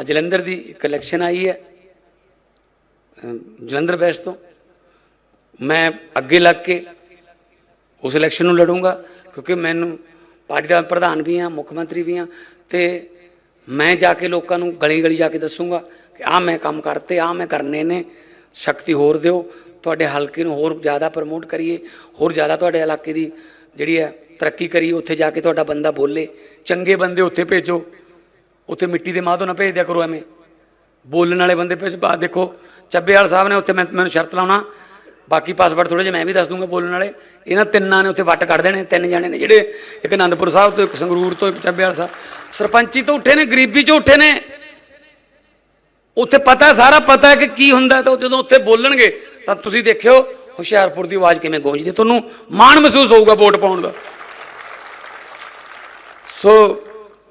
ਅੱਜ ਜਲੰਧਰ ਦੀ ਇੱਕ ਇਲੈਕਸ਼ਨ ਆਈ ਹੈ। ਜਲੰਧਰ ਵੈਸਟ ਤੋਂ। ਮੈਂ ਅੱਗੇ ਲੱਗ ਕੇ ਉਸ ਇਲੈਕਸ਼ਨ ਨੂੰ ਲੜੂੰਗਾ, ਕਿਉਂਕਿ ਮੈਨੂੰ ਪਾਰਟੀ ਦਾ ਪ੍ਰਧਾਨ ਵੀ ਹਾਂ ਮੁੱਖ ਮੰਤਰੀ ਵੀ ਹਾਂ ਤੇ ਮੈਂ ਜਾ ਕੇ ਲੋਕਾਂ ਨੂੰ ਗਲੀ ਗਲੀ ਜਾ ਕੇ ਦੱਸੂੰਗਾ ਕਿ ਆਹ ਮੈਂ ਕੰਮ ਕਰਤੇ, ਆਹ ਮੈਂ ਕਰਨੇ ਨੇ। ਸ਼ਕਤੀ ਹੋਰ ਦਿਓ, ਤੁਹਾਡੇ ਹਲਕੇ ਨੂੰ ਹੋਰ ਜ਼ਿਆਦਾ ਪ੍ਰਮੋਟ ਕਰੀਏ, ਹੋਰ ਜ਼ਿਆਦਾ ਤੁਹਾਡੇ ਇਲਾਕੇ ਦੀ ਜਿਹੜੀ ਹੈ ਤਰੱਕੀ ਕਰੀਏ, ਉੱਥੇ ਜਾ ਕੇ ਤੁਹਾਡਾ ਬੰਦਾ ਬੋਲੇ। ਚੰਗੇ ਬੰਦੇ ਉੱਥੇ ਭੇਜੋ। ਉੱਥੇ ਮਿੱਟੀ ਦੇ ਮਾਧੋ ਨਾ ਭੇਜ ਦਿਆ ਕਰੋ ਐਵੇਂ। ਬੋਲਣ ਵਾਲੇ ਬੰਦੇ ਭੇਜ ਬਾਅਦ ਦੇਖੋ, ਚੱਬੇਵਾਲ ਸਾਹਿਬ ਨੇ ਉੱਥੇ ਮੈਂ, ਮੈਨੂੰ ਸ਼ਰਤ ਲਾਉਣਾ। ਬਾਕੀ ਪਾਸਵਰਡ ਥੋੜੇ ਜਿਹਾ ਮੈਂ ਵੀ ਦੱਸ ਦੂੰਗਾ ਬੋਲਣ ਵਾਲੇ। ਇਹਨਾਂ ਤਿੰਨਾਂ ਨੇ ਉੱਥੇ ਵੱਟ ਕੱਢ ਦੇਣੇ, ਤਿੰਨ ਜਾਣੇ ਨੇ ਜਿਹੜੇ ਇੱਕ ਅਨੰਦਪੁਰ ਸਾਹਿਬ ਤੋਂ, ਇੱਕ ਸੰਗਰੂਰ ਤੋਂ, ਇੱਕ ਚੱਬੇਵਾਲ ਸਾਹਿਬ। ਸਰਪੰਚੀ ਤੋਂ ਉੱਠੇ ਨੇ, ਗਰੀਬੀ ਚੋਂ ਉੱਠੇ ਨੇ। ਉੱਥੇ ਪਤਾ, ਸਾਰਾ ਪਤਾ ਹੈ ਕਿ ਕੀ ਹੁੰਦਾ ਤਾਂ ਜਦੋਂ ਉੱਥੇ ਬੋਲਣਗੇ, ਤਾਂ ਤੁਸੀਂ ਦੇਖਿਓ ਹੁਸ਼ਿਆਰਪੁਰ ਦੀ ਆਵਾਜ਼ ਕਿਵੇਂ ਗੂੰਜਦੀ ਤੁਹਾਨੂੰ ਮਾਣ ਮਹਿਸੂਸ ਹੋਊਗਾ ਵੋਟ ਪਾਉਣ ਦਾ। ਸੋ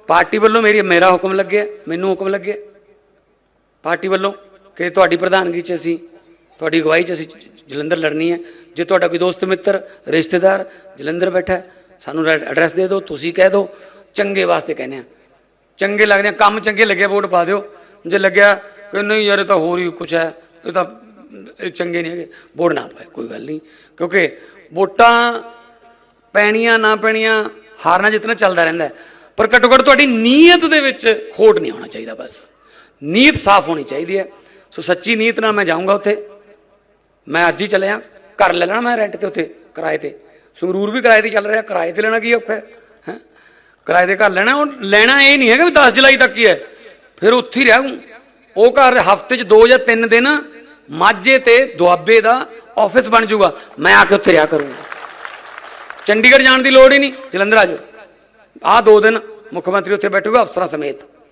ਪਾਰਟੀ ਵੱਲੋਂ ਮੇਰੀ ਮੇਰਾ ਹੁਕਮ ਲੱਗਿਆ, ਮੈਨੂੰ ਹੁਕਮ ਲੱਗਿਆ। ਪਾਰਟੀ ਵੱਲੋਂ ਕਿ ਤੁਹਾਡੀ ਪ੍ਰਧਾਨਗੀ 'ਚ ਅਸੀਂ, ਤੁਹਾਡੀ ਅਗਵਾਈ 'ਚ ਅਸੀਂ ਜਲੰਧਰ ਲੜਨੀ ਹੈ। ਜੇ ਤੁਹਾਡਾ ਕੋਈ ਦੋਸਤ ਮਿੱਤਰ, ਰਿਸ਼ਤੇਦਾਰ ਜਲੰਧਰ ਬੈਠਾ ਸਾਨੂੰ ਐਡਰੈਸ ਦੇ ਦਿਓ, ਤੁਸੀਂ ਕਹਿ ਦਿਓ, ਚੰਗੇ ਵਾਸਤੇ ਕਹਿੰਦੇ ਆ ਚੰਗੇ ਲੱਗਦੇ ਆ, ਕੰਮ ਚੰਗੇ ਲੱਗੇ ਵੋਟ ਪਾ ਦਿਓ। ਜੇ ਲੱਗਿਆ ਕਿ ਨਹੀਂ ਯਾਰ, ਇਹ ਤਾਂ ਹੋਰ ਹੀ ਕੁਝ ਹੈ, ਇਹ ਤਾਂ, ਇਹ ਚੰਗੇ ਨਹੀਂ ਹੈਗੇ, ਵੋਟ ਨਾ ਪਾਏ ਕੋਈ ਗੱਲ ਨਹੀਂ। ਕਿਉਂਕਿ ਵੋਟਾਂ ਪੈਣੀਆਂ, ਨਾ ਪੈਣੀਆਂ, ਹਾਰਨਾ ਜਿੱਤਣਾ ਚੱਲਦਾ ਰਹਿੰਦਾ ਪਰ ਘੱਟੋ ਘੱਟ ਤੁਹਾਡੀ ਨੀਅਤ ਦੇ ਵਿੱਚ ਖੋਟ ਨਹੀਂ ਹੋਣਾ ਚਾਹੀਦਾ ਬਸ। ਨੀਅਤ ਸਾਫ਼ ਹੋਣੀ ਚਾਹੀਦੀ ਹੈ। ਸੋ ਸੱਚੀ ਨੀਅਤ ਨਾਲ ਮੈਂ ਜਾਊਂਗਾ ਉੱਥੇ। ਮੈਂ ਅੱਜ ਹੀ ਚੱਲਿਆ। ਘਰ ਲੈ ਲੈਣਾ ਮੈਂ ਰੈਂਟ ਤੇ ਉੱਥੇ, ਕਿਰਾਏ ਤੇ। ਸੰਗਰੂਰ ਵੀ ਕਿਰਾਏ ਤੇ ਚੱਲ ਰਿਹਾ। ਕਿਰਾਏ ਤੇ ਲੈਣਾ ਕੀ ਔਖਾ ਹੈ? ਹੈਂ? ਕਿਰਾਏ 'ਤੇ ਘਰ ਲੈਣਾ, ਉਹ ਲੈਣਾ ਇਹ ਨਹੀਂ ਹੈਗਾ ਵੀ 10 ਜੁਲਾਈ ਤੱਕ ਹੀ ਹੈ। ਫਿਰ ਉੱਥੇ ਹੀ ਰਹੂੰ ਉਹ ਘਰ ਹਫ਼ਤੇ 'ਚ 2 ਜਾਂ 3 ਦਿਨ ਮਾਝੇ ਤੇ ਦੁਆਬੇ ਦਾ ਆਫਿਸ ਬਣ ਜਾਊਗਾ। ਮੈਂ ਆ ਕੇ ਉੱਥੇ ਰਿਹਾ ਕਰੂੰਗਾ। ਚੰਡੀਗੜ੍ਹ ਜਾਣ ਦੀ ਲੋੜ ਹੀ ਨਹੀਂ। ਜਲੰਧਰ ਆ ਜਾਓ। ਆਹ ਦੋ ਦਿਨ ਮੁੱਖ ਮੰਤਰੀ ਉੱਥੇ ਬੈਠੂਗਾ ਅਫਸਰਾਂ ਸਮੇਤ।